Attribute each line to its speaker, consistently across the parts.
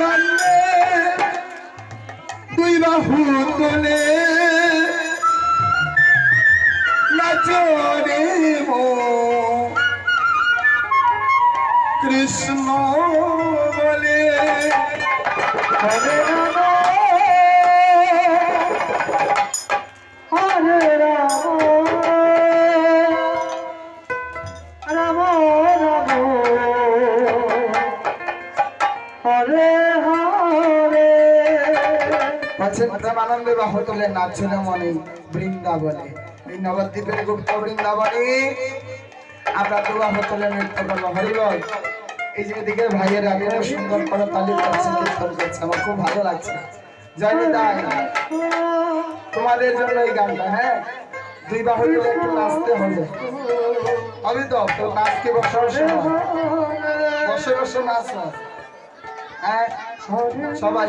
Speaker 1: মানলে দুই বাহু তোলে নাচরে কৃষ্ণ বলে হরে রাম
Speaker 2: আছেন প্রেমানন্দে বা হোটেলে নাচছিল মনে বৃন্দাবনে এই নবদ্বীপের গুপ্ত বৃন্দাবনে আমরা দুবা হোটেলে নৃত্য করবো হরিবল এই যে এদিকে ভাইয়ের আগে সুন্দর করে তালি করছে আমার খুব ভালো লাগছে জয়দাই তোমাদের জন্য এই গানটা হ্যাঁ দুই বাহুলে একটু নাচতে হবে আমি তো তোর নাচকে বসে বসে বসে বসে নাচ নাচ হ্যাঁ সবাই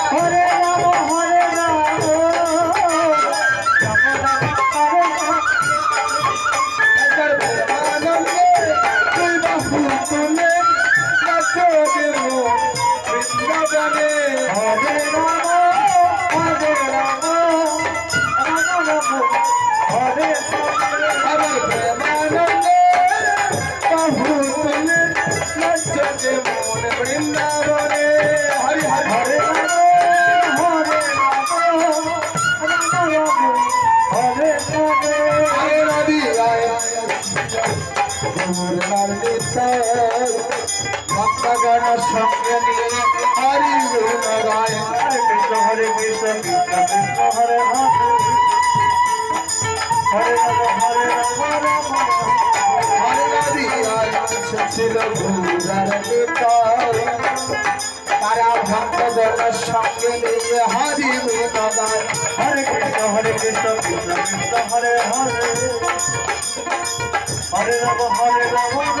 Speaker 1: ভক্তগণ সঙ্গে নিয়ে হরি গুণ গায় হরে কৃষ্ণ হরে কৃষ্ণ কৃষ্ণ কৃষ্ণ হরে হরে হরে রাম হরে রাম রাম ছিল ভুলার ভিতর তারা ভক্ত দলের সঙ্গে নিয়ে হরি মৃতদার হরে কৃষ্ণ হরে কৃষ্ণ কৃষ্ণ কৃষ্ণ হরে হরে হরে রাম হরে রাম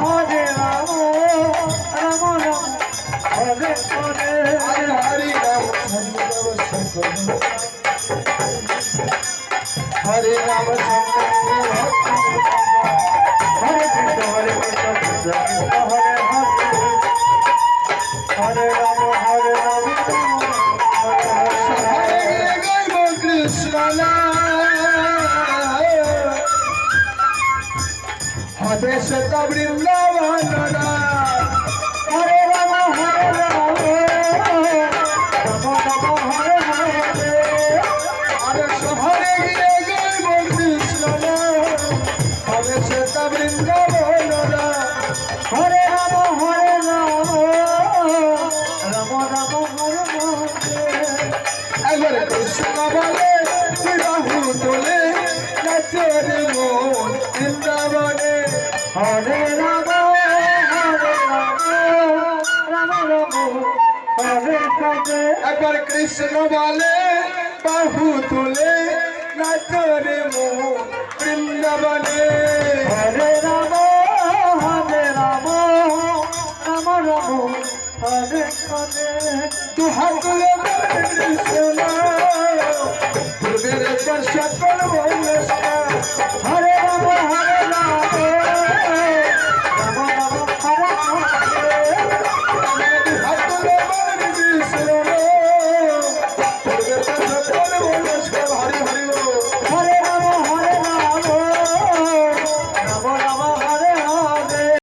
Speaker 1: Hare Rama বেশ কবৃন্দাবনরা হরে রাম হরে রাম রাম রাম হরে হরে আরে শহরে গিয়ে গেব কৃষ্ণ হরে সে কবৃন্দাবনরা হরে রাম হরে রাম রাম রাম হরে হরে কৃষ্ণ বলে বিবাহ তোলে নাচের মন ইন্দ্র হরে রাম হরে রাম রাম রাম হরে কবে একবার কৃষ্ণ বলে বাহু তুলে নাচরে মো বৃন্দাবনে হরে রাম হরে রাম রাম রাম হরে কবে তু হাত কৃষ্ণ পূর্বের দর্শক